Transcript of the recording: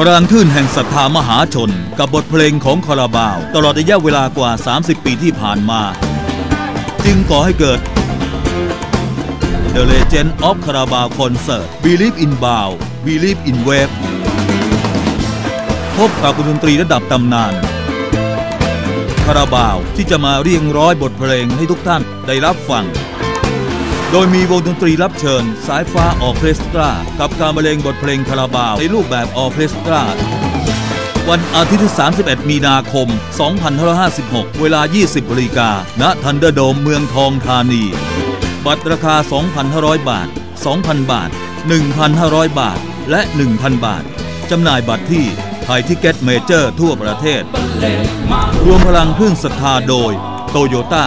พลังคลื่นแห่งศรัทธามหาชน กับบทเพลงของคาราบาว ตลอดระยะเวลากว่า 30 ปีที่ผ่านมา จึงก่อให้เกิด The Legend of Carabao Concert Believe in Bow Believe in Wave พบกับดนตรีระดับตำนานคาราบาวที่จะมาเรียงร้อยบทเพลงให้ทุกท่านได้รับฟัง โดยมีวงดนตรีรับเชิญ สายฟ้าออเคสตรา กับการบรรเลงบทเพลงคาราบาว ในรูปแบบออเคสตรา วันอาทิตย์ที่ 31 มีนาคม 2556 เวลา 20นาฬิกา ณ ทันเดอร์โดมเมืองทองธานี บัตรราคา 2,500 บาท 2,000 บาท 1,500 บาท และ 1,000 บาท จำหน่ายบัตรที่ไทยทิเก็ตเมเจอร์ทั่วประเทศ รวมพลังพึ่งศรัทธาโดยโตโยต้า